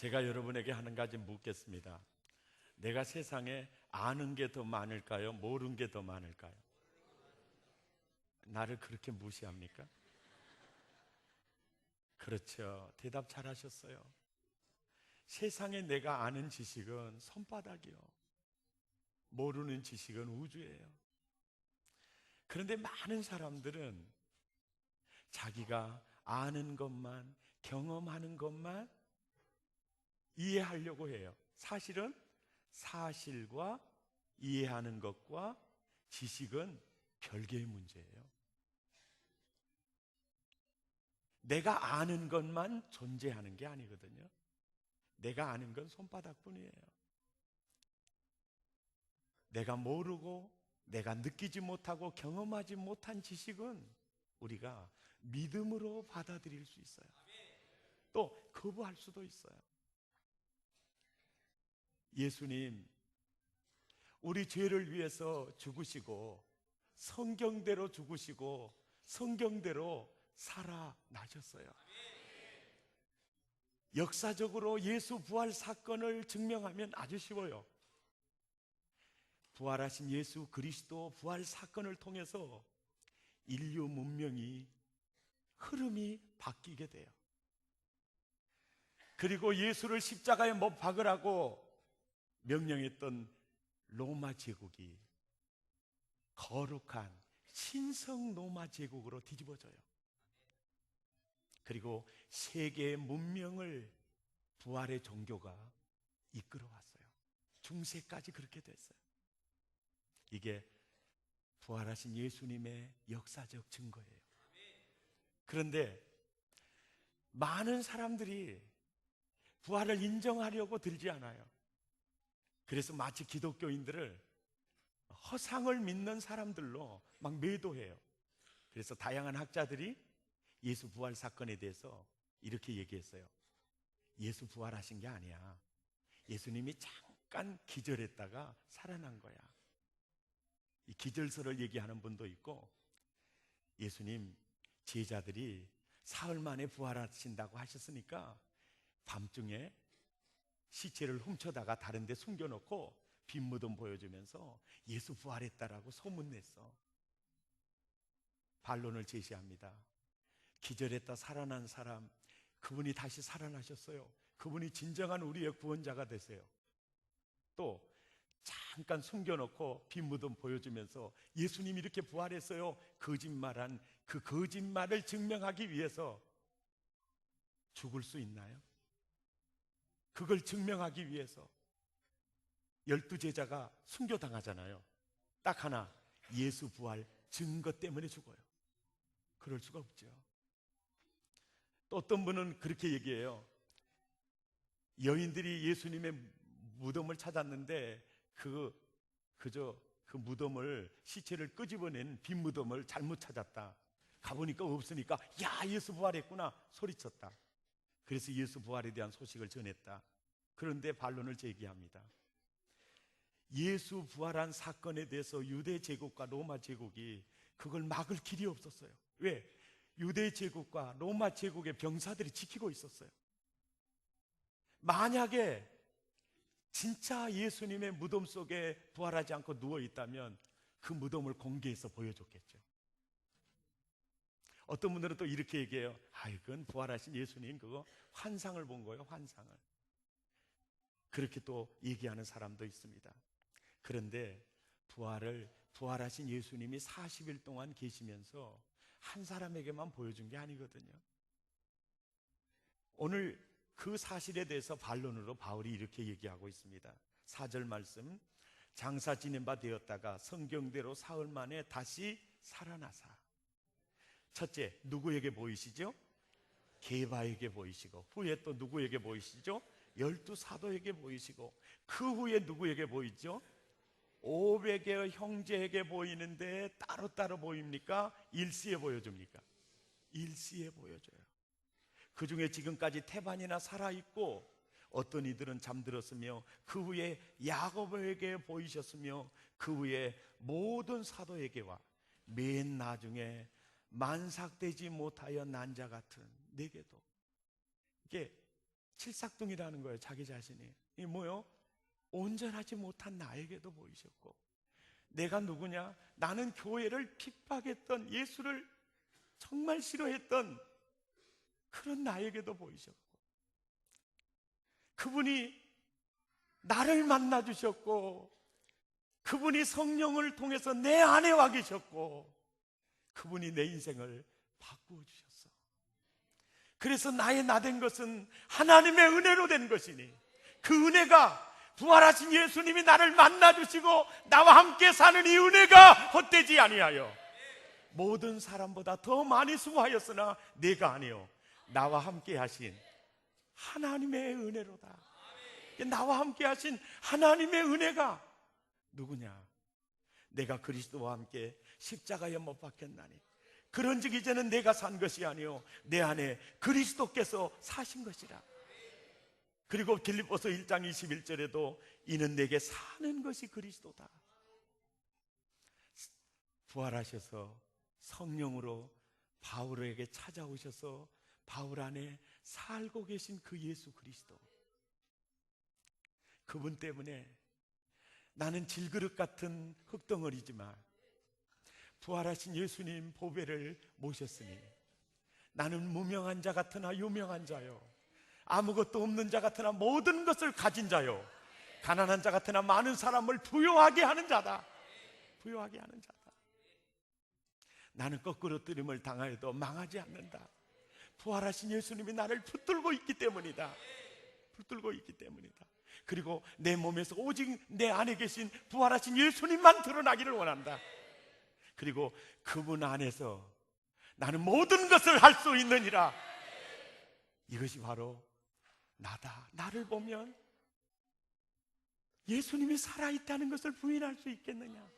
제가 여러분에게 하는 가지 묻겠습니다. 내가 세상에 아는 게 더 많을까요? 모르는 게 더 많을까요? 나를 그렇게 무시합니까? 그렇죠. 대답 잘 하셨어요. 세상에 내가 아는 지식은 손바닥이요. 모르는 지식은 우주예요. 그런데 많은 사람들은 자기가 아는 것만, 경험하는 것만 이해하려고 해요. 사실은 사실과 이해하는 것과 지식은 별개의 문제예요. 내가 아는 것만 존재하는 게 아니거든요. 내가 아는 건 손바닥뿐이에요. 내가 모르고 내가 느끼지 못하고 경험하지 못한 지식은 우리가 믿음으로 받아들일 수 있어요. 또 거부할 수도 있어요. 예수님, 우리 죄를 위해서 죽으시고 성경대로 죽으시고 성경대로 살아나셨어요. 역사적으로 예수 부활 사건을 증명하면 아주 쉬워요. 부활하신 예수 그리스도 부활 사건을 통해서 인류 문명이 흐름이 바뀌게 돼요. 그리고 예수를 십자가에 못 박으라고 명령했던 로마 제국이 거룩한 신성 로마 제국으로 뒤집어져요. 그리고 세계의 문명을 부활의 종교가 이끌어왔어요. 중세까지 그렇게 됐어요. 이게 부활하신 예수님의 역사적 증거예요. 그런데 많은 사람들이 부활을 인정하려고 들지 않아요. 그래서 마치 기독교인들을 허상을 믿는 사람들로 막 매도해요. 그래서 다양한 학자들이 예수 부활 사건에 대해서 이렇게 얘기했어요. 예수 부활하신 게 아니야. 예수님이 잠깐 기절했다가 살아난 거야. 이 기절설을 얘기하는 분도 있고 예수님 제자들이 사흘 만에 부활하신다고 하셨으니까 밤중에 시체를 훔쳐다가 다른 데 숨겨놓고 빈 무덤 보여주면서 예수 부활했다라고 소문냈어. 반론을 제시합니다. 기절했다 살아난 사람, 그분이 다시 살아나셨어요. 그분이 진정한 우리의 구원자가 되세요. 또 잠깐 숨겨놓고 빈 무덤 보여주면서 예수님이 이렇게 부활했어요. 거짓말한 그 거짓말을 증명하기 위해서 죽을 수 있나요? 그걸 증명하기 위해서 열두 제자가 순교당하잖아요. 딱 하나 예수 부활 증거 때문에 죽어요. 그럴 수가 없죠. 또 어떤 분은 그렇게 얘기해요. 여인들이 예수님의 무덤을 찾았는데 그 그저 그 무덤을 시체를 끄집어낸 빈 무덤을 잘못 찾았다. 가보니까 없으니까 야 예수 부활했구나 소리쳤다. 그래서 예수 부활에 대한 소식을 전했다. 그런데 반론을 제기합니다. 예수 부활한 사건에 대해서 유대 제국과 로마 제국이 그걸 막을 길이 없었어요. 왜? 유대 제국과 로마 제국의 병사들이 지키고 있었어요. 만약에 진짜 예수님의 무덤 속에 부활하지 않고 누워 있다면 그 무덤을 공개해서 보여줬겠죠. 어떤 분들은 또 이렇게 얘기해요. 아, 이건 부활하신 예수님 그거 환상을 본 거예요, 환상을. 그렇게 또 얘기하는 사람도 있습니다. 그런데 부활을 부활하신 예수님이 40일 동안 계시면서 한 사람에게만 보여준 게 아니거든요. 오늘 그 사실에 대해서 반론으로 바울이 이렇게 얘기하고 있습니다. 4절 말씀. 장사 지낸 바 되었다가 성경대로 사흘 만에 다시 살아나사. 첫째, 누구에게 보이시죠? 게바에게 보이시고, 후에 또 누구에게 보이시죠? 열두 사도에게 보이시고, 그 후에 누구에게 보이죠? 500의 형제에게 보이는데 따로따로 보입니까? 일시에 보여줍니까? 일시에 보여줘요. 그 중에 지금까지 태반이나 살아있고 어떤 이들은 잠들었으며 그 후에 야곱에게 보이셨으며 그 후에 모든 사도에게와 맨 나중에 만삭되지 못하여 난자 같은 내게도 이게 칠삭둥이라는 거예요. 자기 자신이. 이 뭐요? 온전하지 못한 나에게도 보이셨고 내가 누구냐? 나는 교회를 핍박했던 예수를 정말 싫어했던 그런 나에게도 보이셨고 그분이 나를 만나 주셨고 그분이 성령을 통해서 내 안에 와 계셨고 그분이 내 인생을 바꾸어 주셨어. 그래서 나의 나 된 것은 하나님의 은혜로 된 것이니 그 은혜가 부활하신 예수님이 나를 만나 주시고 나와 함께 사는 이 은혜가 헛되지 아니하여 모든 사람보다 더 많이 수고하였으나 내가 아니요 나와 함께 하신 하나님의 은혜로다. 나와 함께 하신 하나님의 은혜가 누구냐? 내가 그리스도와 함께 십자가에 못 박혔나니 그런즉 이제는 내가 산 것이 아니요 내 안에 그리스도께서 사신 것이라. 그리고 빌립보서 1장 21절에도 이는 내게 사는 것이 그리스도다. 부활하셔서 성령으로 바울에게 찾아오셔서 바울 안에 살고 계신 그 예수 그리스도. 그분 때문에 나는 질그릇 같은 흙덩어리지만 부활하신 예수님 보배를 모셨으니 나는 무명한 자 같으나 유명한 자요. 아무것도 없는 자 같으나 모든 것을 가진 자요. 가난한 자 같으나 많은 사람을 부유하게 하는 자다. 부유하게 하는 자다. 나는 거꾸로 뜨림을 당하여도 망하지 않는다. 부활하신 예수님이 나를 붙들고 있기 때문이다. 붙들고 있기 때문이다. 그리고 내 몸에서 오직 내 안에 계신 부활하신 예수님만 드러나기를 원한다. 그리고 그분 안에서 나는 모든 것을 할 수 있느니라. 이것이 바로 나다. 나를 보면 예수님이 살아있다는 것을 부인할 수 있겠느냐?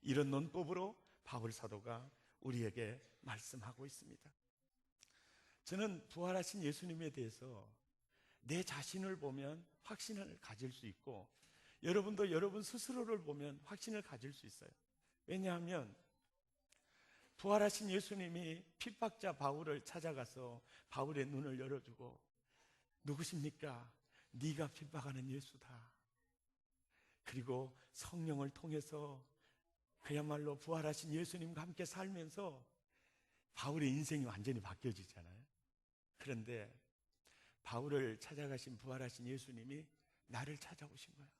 이런 논법으로 바울 사도가 우리에게 말씀하고 있습니다. 저는 부활하신 예수님에 대해서 내 자신을 보면 확신을 가질 수 있고 여러분도 여러분 스스로를 보면 확신을 가질 수 있어요. 왜냐하면 부활하신 예수님이 핍박자 바울을 찾아가서 바울의 눈을 열어주고 누구십니까? 네가 핍박하는 예수다. 그리고 성령을 통해서 그야말로 부활하신 예수님과 함께 살면서 바울의 인생이 완전히 바뀌어지잖아요. 그런데 바울을 찾아가신 부활하신 예수님이 나를 찾아오신 거예요.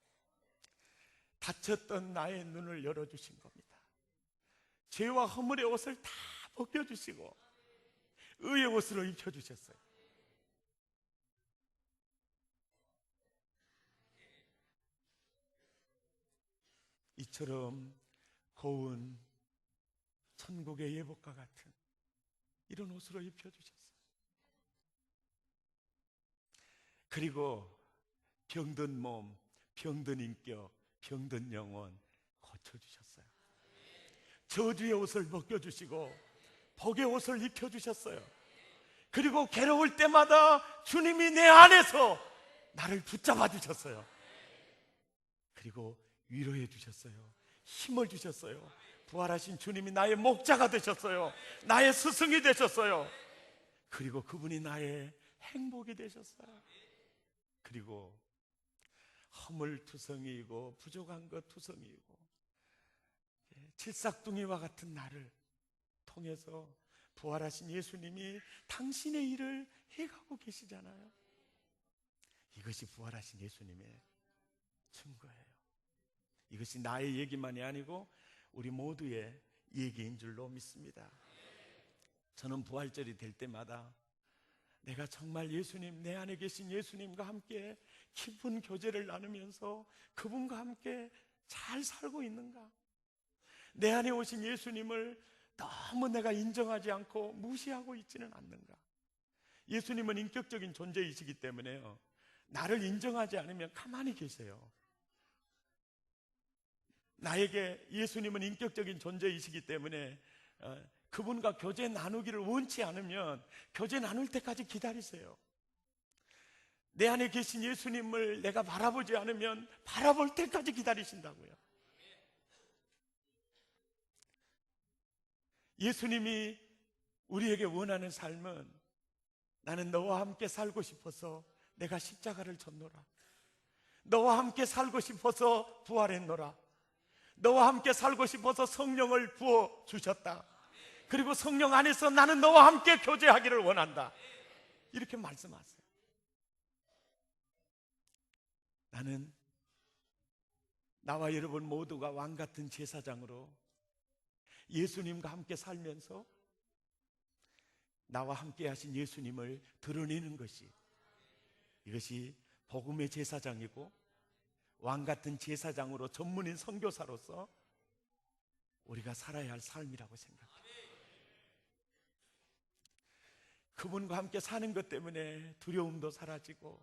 다쳤던 나의 눈을 열어주신 겁니다. 죄와 허물의 옷을 다 벗겨주시고 의의 옷으로 입혀주셨어요. 이처럼 고운 천국의 예복과 같은 이런 옷으로 입혀주셨어요. 그리고 병든 몸, 병든 인격, 병든 영혼 고쳐주셨어요. 저주의 옷을 벗겨주시고 복의 옷을 입혀주셨어요. 그리고 괴로울 때마다 주님이 내 안에서 나를 붙잡아 주셨어요. 그리고 위로해 주셨어요. 힘을 주셨어요. 부활하신 주님이 나의 목자가 되셨어요. 나의 스승이 되셨어요. 그리고 그분이 나의 행복이 되셨어요. 그리고 허물 투성이이고 부족한 것 투성이이고 칠삭둥이와 같은 나를 통해서 부활하신 예수님이 당신의 일을 해가고 계시잖아요. 이것이 부활하신 예수님의 증거예요. 이것이 나의 얘기만이 아니고 우리 모두의 얘기인 줄로 믿습니다. 저는 부활절이 될 때마다 내가 정말 예수님, 내 안에 계신 예수님과 함께 깊은 교제를 나누면서 그분과 함께 잘 살고 있는가? 내 안에 오신 예수님을 너무 내가 인정하지 않고 무시하고 있지는 않는가? 예수님은 인격적인 존재이시기 때문에요. 나를 인정하지 않으면 가만히 계세요. 나에게 예수님은 인격적인 존재이시기 때문에 어, 그분과 교제 나누기를 원치 않으면 교제 나눌 때까지 기다리세요. 내 안에 계신 예수님을 내가 바라보지 않으면 바라볼 때까지 기다리신다고요. 예수님이 우리에게 원하는 삶은 나는 너와 함께 살고 싶어서 내가 십자가를 졌노라. 너와 함께 살고 싶어서 부활했노라. 너와 함께 살고 싶어서 성령을 부어 주셨다. 그리고 성령 안에서 나는 너와 함께 교제하기를 원한다. 이렇게 말씀하세요. 나는 나와 여러분 모두가 왕 같은 제사장으로 예수님과 함께 살면서 나와 함께 하신 예수님을 드러내는 것이 이것이 복음의 제사장이고 왕 같은 제사장으로 전문인 선교사로서 우리가 살아야 할 삶이라고 생각합니다. 그분과 함께 사는 것 때문에 두려움도 사라지고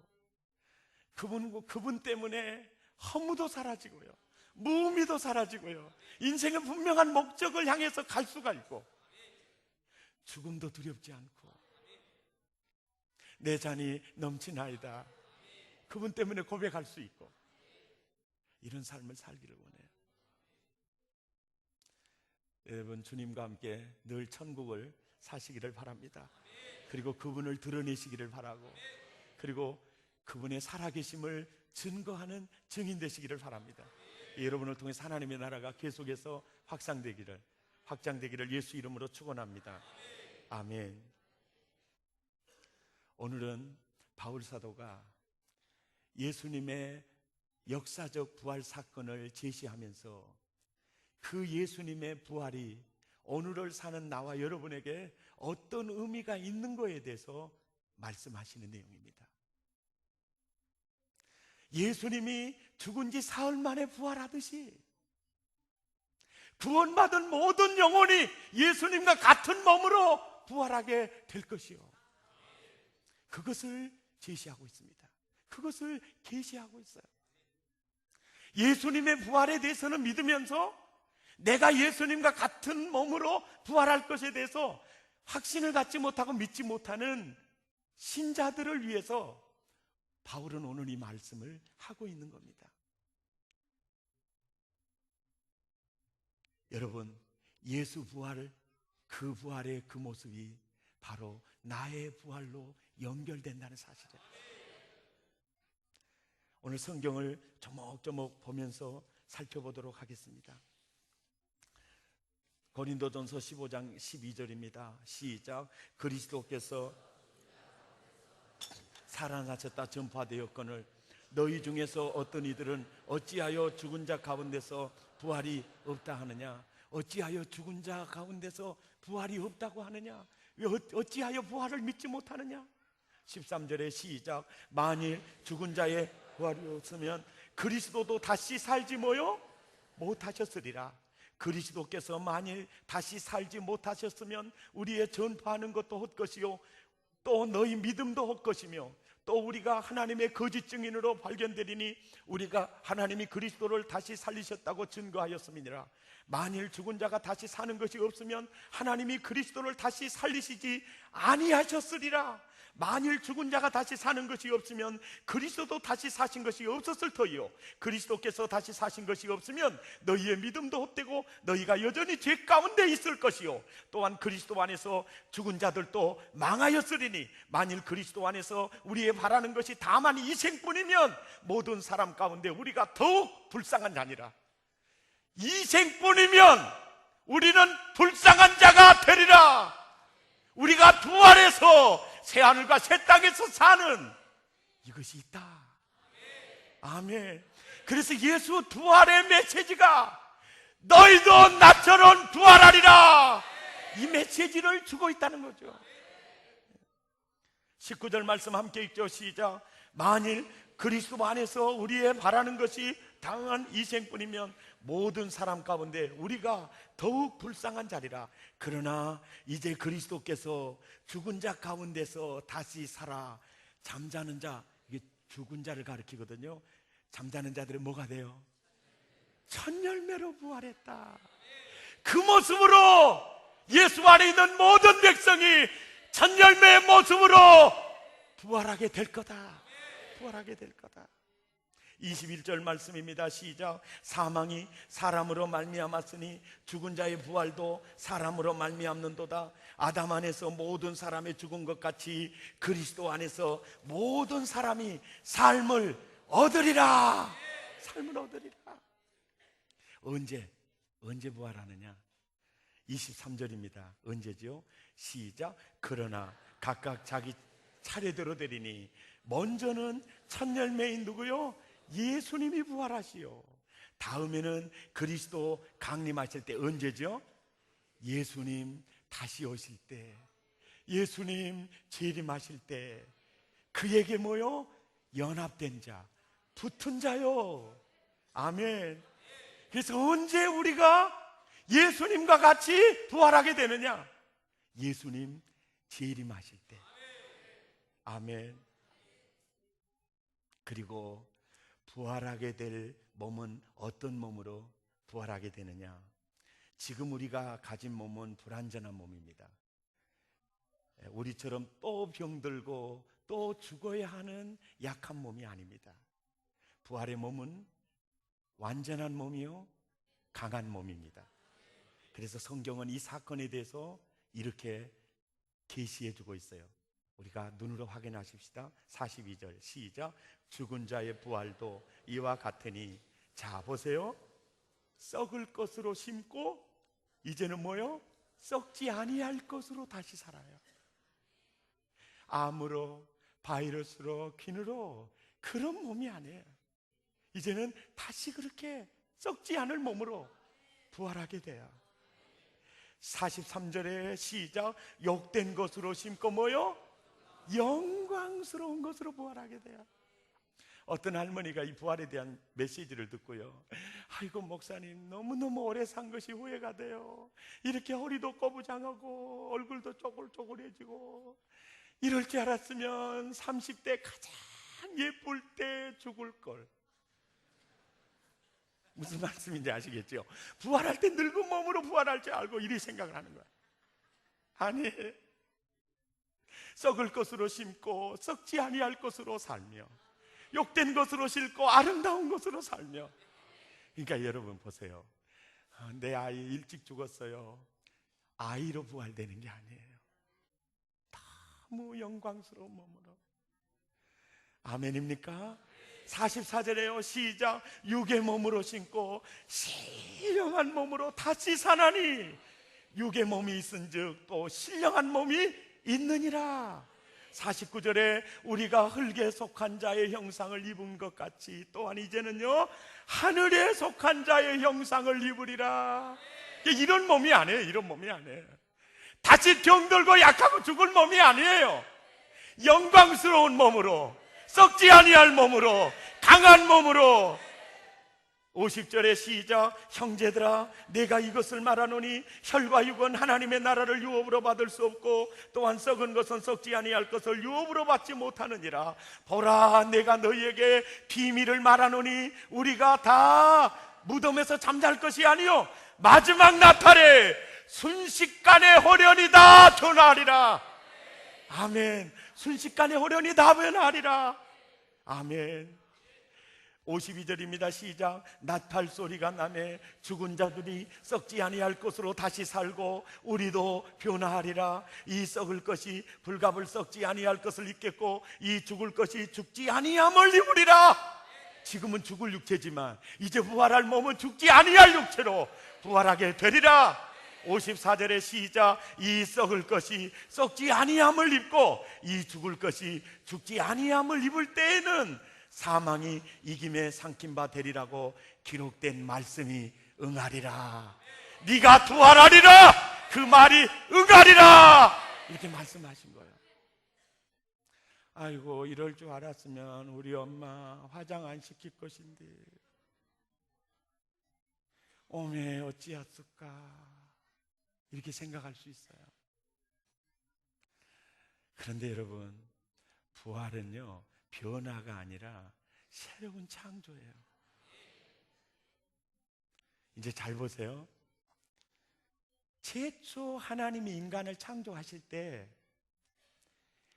그분 그분 때문에 허무도 사라지고요. 무의미도 사라지고요. 인생은 분명한 목적을 향해서 갈 수가 있고 죽음도 두렵지 않고 내 잔이 넘치나이다. 그분 때문에 고백할 수 있고 이런 삶을 살기를 원해요. 여러분 주님과 함께 늘 천국을 사시기를 바랍니다. 그리고 그분을 드러내시기를 바라고 그리고 그분의 살아계심을 증거하는 증인 되시기를 바랍니다. 여러분을 통해 하나님의 나라가 계속해서 확산되기를 확장되기를 예수 이름으로 축원합니다. 아멘. 오늘은 바울 사도가 예수님의 역사적 부활 사건을 제시하면서 그 예수님의 부활이 오늘을 사는 나와 여러분에게 어떤 의미가 있는 거에 대해서 말씀하시는 내용입니다. 예수님이 죽은 지 사흘 만에 부활하듯이 구원받은 모든 영혼이 예수님과 같은 몸으로 부활하게 될 것이요. 그것을 제시하고 있습니다. 그것을 계시하고 있어요. 예수님의 부활에 대해서는 믿으면서 내가 예수님과 같은 몸으로 부활할 것에 대해서 확신을 갖지 못하고 믿지 못하는 신자들을 위해서 바울은 오늘 이 말씀을 하고 있는 겁니다. 여러분, 예수 부활, 그 부활의 그 모습이 바로 나의 부활로 연결된다는 사실이에요. 오늘 성경을 조목조목 보면서 살펴보도록 하겠습니다. 고린도전서 15장 12절입니다. 시작. 그리스도께서 살아나셨다 전파되었거늘 너희 중에서 어떤 이들은 어찌하여 죽은 자 가운데서 부활이 없다 하느냐? 어찌하여 죽은 자 가운데서 부활이 없다고 하느냐? 왜 어- 어찌하여 부활을 믿지 못하느냐? 13절의 시작. 만일 죽은 자의 부활이 없으면 그리스도도 다시 살지 뭐요? 못하셨으리라. 그리스도께서 만일 다시 살지 못하셨으면 우리의 전파하는 것도 헛것이요 또 너희 믿음도 헛것이며 또 우리가 하나님의 거짓 증인으로 발견되리니 우리가 하나님이 그리스도를 다시 살리셨다고 증거하였음이니라. 만일 죽은 자가 다시 사는 것이 없으면 하나님이 그리스도를 다시 살리시지 아니하셨으리라 만일 죽은 자가 다시 사는 것이 없으면 그리스도도 다시 사신 것이 없었을 터이요. 그리스도께서 다시 사신 것이 없으면 너희의 믿음도 헛되고 너희가 여전히 죄 가운데 있을 것이요. 또한 그리스도 안에서 죽은 자들도 망하였으리니 만일 그리스도 안에서 우리의 바라는 것이 다만 이 생뿐이면 모든 사람 가운데 우리가 더욱 불쌍한 자니라. 이 생뿐이면 우리는 불쌍한 자가 되리라. 우리가 부활해서 새 하늘과 새 땅에서 사는 이것이 있다. 아멘. 그래서 예수 부활의 메시지가 너희도 나처럼 부활하리라. 이 메시지를 주고 있다는 거죠. 19절 말씀 함께 읽죠. 시작. 만일 그리스도 안에서 우리의 바라는 것이 당한 이생뿐이면 모든 사람 가운데 우리가 더욱 불쌍한 자리라. 그러나 이제 그리스도께서 죽은 자 가운데서 다시 살아 잠자는 자 이게 죽은 자를 가리키거든요. 잠자는 자들은 뭐가 돼요? 천 열매로 부활했다. 그 모습으로 예수 안에 있는 모든 백성이 천 열매의 모습으로 부활하게 될 거다. 부활하게 될 거다. 21절 말씀입니다. 시작. 사망이 사람으로 말미암았으니 죽은 자의 부활도 사람으로 말미암는도다. 아담 안에서 모든 사람이 죽은 것 같이 그리스도 안에서 모든 사람이 삶을 얻으리라. 삶을 얻으리라. 언제 언제 부활하느냐? 23절입니다. 언제죠? 시작. 그러나 각각 자기 차례대로 되리니 먼저는 첫 열매인 누구요? 예수님이 부활하시오. 다음에는 그리스도 강림하실 때 언제죠? 예수님 다시 오실 때, 예수님 재림하실 때, 그에게 뭐요? 연합된 자, 붙은 자요. 아멘. 그래서 언제 우리가 예수님과 같이 부활하게 되느냐? 예수님 재림하실 때. 아멘. 그리고 부활하게 될 몸은 어떤 몸으로 부활하게 되느냐? 지금 우리가 가진 몸은 불완전한 몸입니다. 예, 우리처럼 또 병들고 또 죽어야 하는 약한 몸이 아닙니다. 부활의 몸은 완전한 몸이요, 강한 몸입니다. 그래서 성경은 이 사건에 대해서 이렇게 계시해 주고 있어요. 우리가 눈으로 확인하십시다. 42절 시작. 죽은 자의 부활도 이와 같으니 자 보세요. 썩을 것으로 심고 이제는 뭐요? 썩지 아니할 것으로 다시 살아요. 암으로 바이러스로 균으로 그런 몸이 아니에요. 이제는 다시 그렇게 썩지 않을 몸으로 부활하게 돼요. 43절에 시작 욕된 것으로 심고 뭐요? 영광스러운 것으로 부활하게 돼요. 어떤 할머니가 이 부활에 대한 메시지를 듣고요. 아이고 목사님 너무너무 오래 산 것이 후회가 돼요. 이렇게 허리도 꼬부장하고 얼굴도 쪼글쪼글해지고 이럴 줄 알았으면 30대 가장 예쁠 때 죽을 걸. 무슨 말씀인지 아시겠죠? 부활할 때 늙은 몸으로 부활할 줄 알고 이리 생각을 하는 거야. 아니, 썩을 것으로 심고 썩지 아니할 것으로 살며 욕된 것으로 심고 아름다운 것으로 살며. 그러니까 여러분 보세요. 아, 내 아이 일찍 죽었어요. 아이로 부활되는 게 아니에요. 너무 영광스러운 몸으로. 아멘입니까? 44절에요. 시작. 육의 몸으로 신고 신령한 몸으로 다시 사나니 육의 몸이 있은즉 또 신령한 몸이 있느니라. 49절에 우리가 흙에 속한 자의 형상을 입은 것 같이 또한 이제는요 하늘에 속한 자의 형상을 입으리라. 이런 몸이 아니에요. 이런 몸이 아니에요. 다시 병들고 약하고 죽을 몸이 아니에요. 영광스러운 몸으로 썩지 아니할 몸으로 강한 몸으로 50절의 시작 형제들아 내가 이것을 말하노니 혈과 육은 하나님의 나라를 유업으로 받을 수 없고 또한 썩은 것은 썩지 아니할 것을 유업으로 받지 못하느니라. 보라 내가 너희에게 비밀을 말하노니 우리가 다 무덤에서 잠잘 것이 아니요 마지막 나팔에 순식간에 호련이 다 변하리라. 아멘. 순식간에 호련이 다 변하리라. 아멘 52절입니다. 시작. 나팔 소리가 나매 죽은 자들이 썩지 아니할 것으로 다시 살고 우리도 변화하리라. 이 썩을 것이 불갑을 썩지 아니할 것을 입겠고 이 죽을 것이 죽지 아니함을 입으리라. 지금은 죽을 육체지만 이제 부활할 몸은 죽지 아니할 육체로 부활하게 되리라. 54절의 시작 이 썩을 것이 썩지 아니함을 입고 이 죽을 것이 죽지 아니함을 입을 때에는 사망이 이김에 삼킨 바 되리라고 기록된 말씀이 응하리라. 네가 부활하리라. 그 말이 응하리라. 이렇게 말씀하신 거예요. 아이고 이럴 줄 알았으면 우리 엄마 화장 안 시킬 것인데 오메 어찌했을까 이렇게 생각할 수 있어요. 그런데 여러분 부활은요 변화가 아니라 새로운 창조예요. 이제 잘 보세요. 최초 하나님이 인간을 창조하실 때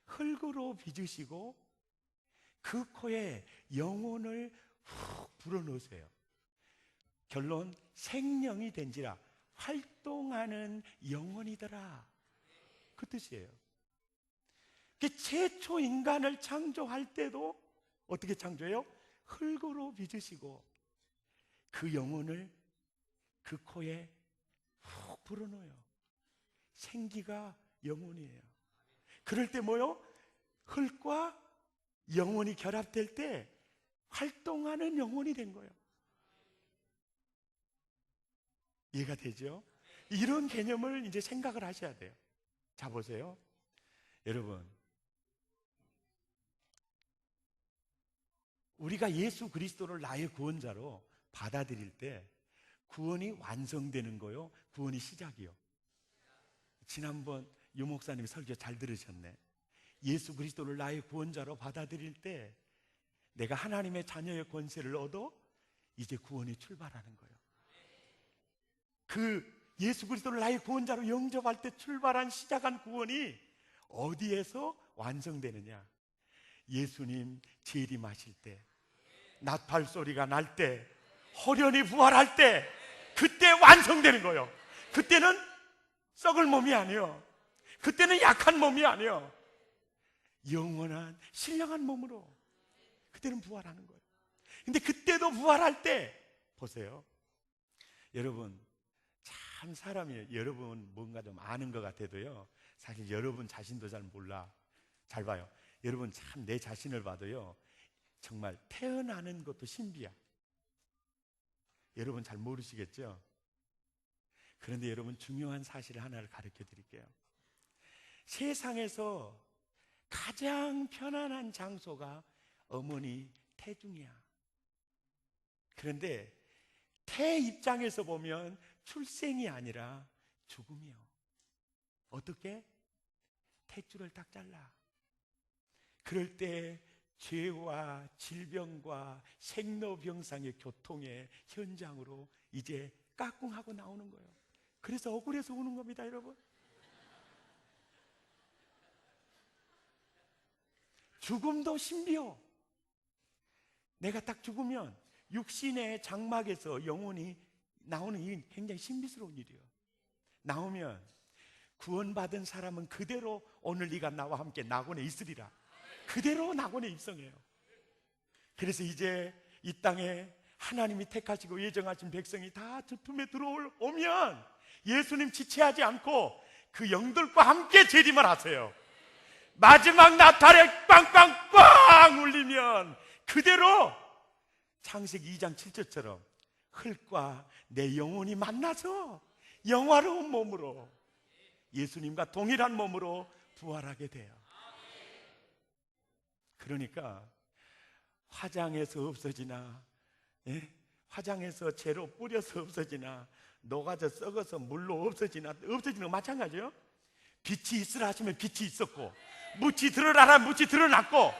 흙으로 빚으시고 그 코에 영혼을 훅 불어넣으세요. 결론 생명이 된지라 활동하는 영혼이더라. 그 뜻이에요. 그 최초 인간을 창조할 때도 어떻게 창조해요? 흙으로 빚으시고 그 영혼을 그 코에 훅 불어넣어요. 생기가 영혼이에요. 그럴 때 뭐요? 흙과 영혼이 결합될 때 활동하는 영혼이 된 거예요. 이해가 되죠? 이런 개념을 이제 생각을 하셔야 돼요. 자, 보세요. 여러분. 우리가 예수 그리스도를 나의 구원자로 받아들일 때 구원이 완성되는 거요. 구원이 시작이요. 지난번 유 목사님 설교 잘 들으셨네. 예수 그리스도를 나의 구원자로 받아들일 때 내가 하나님의 자녀의 권세를 얻어 이제 구원이 출발하는 거예요. 그 예수 그리스도를 나의 구원자로 영접할 때 출발한 시작한 구원이 어디에서 완성되느냐? 예수님 재림하실 때, 나팔 소리가 날 때, 호련히 부활할 때, 그때 완성되는 거예요. 그때는 썩을 몸이 아니요. 그때는 약한 몸이 아니요. 영원한 신령한 몸으로 그때는 부활하는 거예요. 근데 그때도 부활할 때 보세요. 여러분 참 사람이 여러분 뭔가 좀 아는 것 같아도요. 사실 여러분 자신도 잘 몰라. 잘 봐요. 여러분 참 내 자신을 봐도요. 정말 태어나는 것도 신비야. 여러분 잘 모르시겠죠? 그런데 여러분 중요한 사실 하나를 가르쳐 드릴게요. 세상에서 가장 편안한 장소가 어머니 태중이야. 그런데 태 입장에서 보면 출생이 아니라 죽음이요. 어떻게? 탯줄을 딱 잘라. 그럴 때 죄와 질병과 생로병상의 교통의 현장으로 이제 까꿍하고 나오는 거예요. 그래서 억울해서 우는 겁니다, 여러분. 죽음도 신비요. 내가 딱 죽으면 육신의 장막에서 영혼이 나오는 일이 굉장히 신비스러운 일이에요. 나오면 구원받은 사람은 그대로 오늘 네가 나와 함께 낙원에 있으리라. 그대로 낙원에 입성해요. 그래서 이제 이 땅에 하나님이 택하시고 예정하신 백성이 다저 품에 들어오면 예수님 지체하지 않고 그 영들과 함께 재림을 하세요. 마지막 나팔에 빵빵빵 울리면 그대로 창세기 2장 7절처럼 흙과 내 영혼이 만나서 영화로운 몸으로 예수님과 동일한 몸으로 부활하게 돼요. 그러니까 화장해서 없어지나 예? 화장해서 재로 뿌려서 없어지나 녹아져 썩어서 물로 없어지나 없어지는 거 마찬가지예요. 빛이 있으라 하시면 빛이 있었고 묻이 드러나라 묻이 드러났고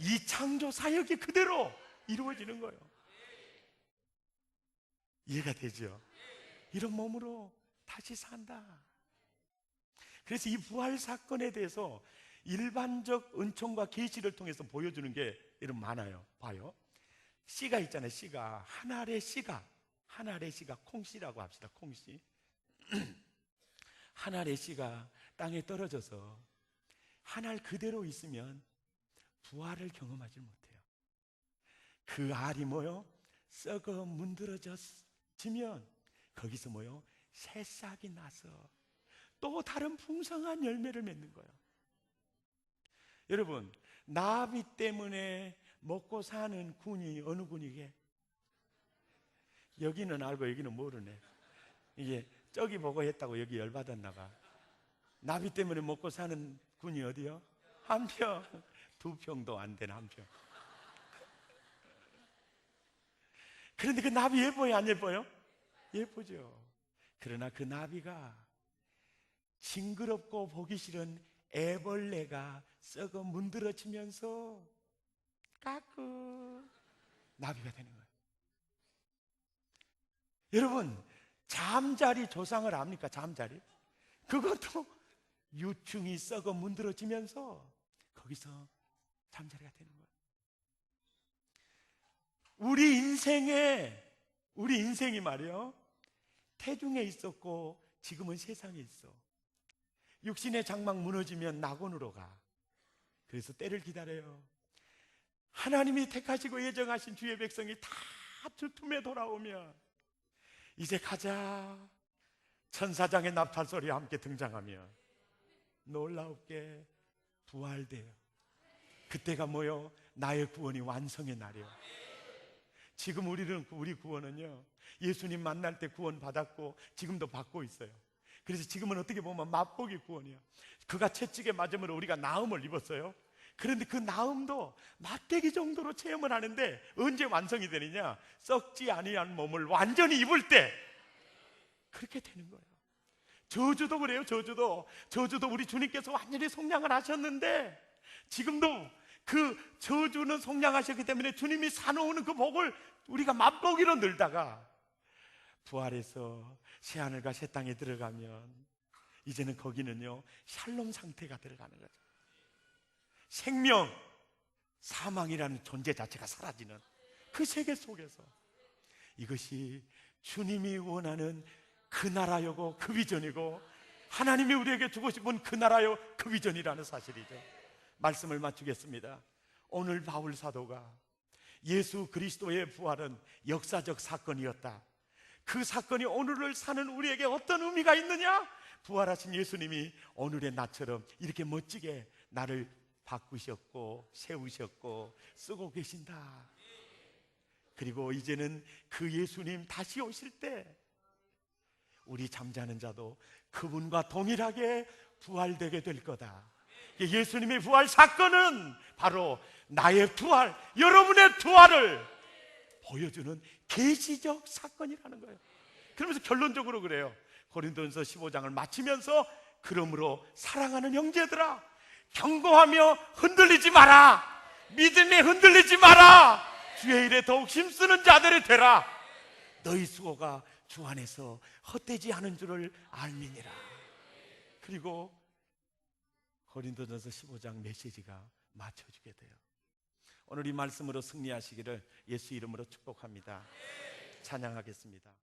이 창조 사역이 그대로 이루어지는 거예요. 이해가 되죠? 이런 몸으로 다시 산다. 그래서 이 부활 사건에 대해서 일반적 은총과 계시를 통해서 보여주는 게 이런 많아요. 봐요. 씨가 있잖아요. 씨가 한 알의 씨가 한 알의 씨가 콩씨라고 합시다. 콩씨. 한 알의 씨가 땅에 떨어져서 한 알 그대로 있으면 부활을 경험하지 못해요. 그 알이 뭐요? 썩어 문드러졌지면 거기서 뭐요? 새싹이 나서 또 다른 풍성한 열매를 맺는 거예요. 여러분, 나비 때문에 먹고 사는 군이 어느 군이게? 여기는 알고 여기는 모르네. 이게 저기 보고 했다고 여기 열받았나 봐. 나비 때문에 먹고 사는 군이 어디요? 한 평. 두 평도 안 되는 한 평. 그런데 그 나비 예뻐요, 안 예뻐요? 예쁘죠. 그러나 그 나비가 징그럽고 보기 싫은 애벌레가 썩어 문드러지면서 까끄 나비가 되는 거예요. 여러분, 잠자리 조상을 압니까? 잠자리? 그것도 유충이 썩어 문드러지면서 거기서 잠자리가 되는 거예요. 우리 인생에 우리 인생이 말이요 태중에 있었고 지금은 세상에 있어. 육신의 장막 무너지면 낙원으로 가. 그래서 때를 기다려요. 하나님이 택하시고 예정하신 주의 백성이 다 주툼에 돌아오면 이제 가자. 천사장의 나팔 소리와 함께 등장하며 놀라웁게 부활돼요. 그때가 뭐요? 나의 구원이 완성의 날이요. 지금 우리는 우리 구원은요. 예수님 만날 때 구원 받았고 지금도 받고 있어요. 그래서 지금은 어떻게 보면 맛보기 구원이요. 그가 채찍에 맞음으로 우리가 나음을 입었어요. 그런데 그 나음도 맛대기 정도로 체험을 하는데 언제 완성이 되느냐? 썩지 아니한 몸을 완전히 입을 때 그렇게 되는 거예요. 저주도 그래요. 저주도 저주도 우리 주님께서 완전히 속량을 하셨는데 지금도 그 저주는 속량하셨기 때문에 주님이 사놓은 그 복을 우리가 맛보기로 늘다가 부활해서 새 하늘과 새 땅에 들어가면 이제는 거기는요 샬롬 상태가 들어가는 거죠. 생명, 사망이라는 존재 자체가 사라지는 그 세계 속에서 이것이 주님이 원하는 그 나라요고 그 비전이고 하나님이 우리에게 주고 싶은 그 나라요 그 비전이라는 사실이죠. 말씀을 마치겠습니다. 오늘 바울 사도가 예수 그리스도의 부활은 역사적 사건이었다. 그 사건이 오늘을 사는 우리에게 어떤 의미가 있느냐? 부활하신 예수님이 오늘의 나처럼 이렇게 멋지게 나를 바꾸셨고 세우셨고 쓰고 계신다. 그리고 이제는 그 예수님 다시 오실 때 우리 잠자는 자도 그분과 동일하게 부활되게 될 거다. 예수님의 부활 사건은 바로 나의 부활, 여러분의 부활을 보여주는 계시적 사건이라는 거예요. 그러면서 결론적으로 그래요. 고린도전서 15장을 마치면서 그러므로 사랑하는 형제들아 경고하며 흔들리지 마라. 믿음에 흔들리지 마라. 주의 일에 더욱 힘쓰는 자들이 되라. 너희 수고가 주 안에서 헛되지 않은 줄을 알미니라. 그리고 고린도전서 15장 메시지가 맞춰주게 돼요. 오늘 이 말씀으로 승리하시기를 예수 이름으로 축복합니다. 찬양하겠습니다.